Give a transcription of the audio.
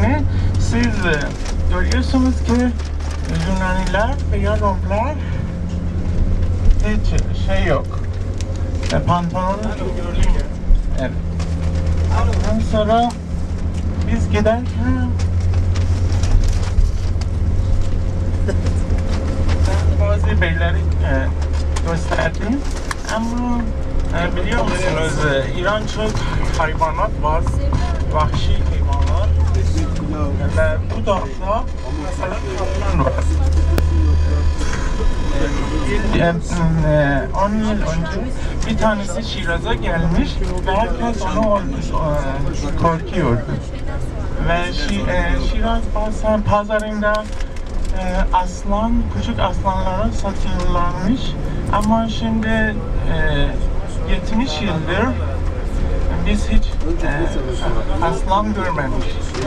geldiğini siz e, görüyorsunuz ki Yunaniler veya Romlar hiç şey yok. E, pantolon Evet. Ondan sonra biz giderken bazı beyleri e, gösterdim ama e, biliyor musunuz e, İran çok hayvanat var, vahşi bu dağda mesela e, e, 10 yıl önce bir tanesi Şiraz'a gelmiş ve herkes onu e, korkuyordu. Ve Şi, e, Şiraz pazar, pazarında e, aslan, küçük aslanlara satıyorlarmış. Ama şimdi e, 70 yıldır biz hiç e, aslan görmemişiz.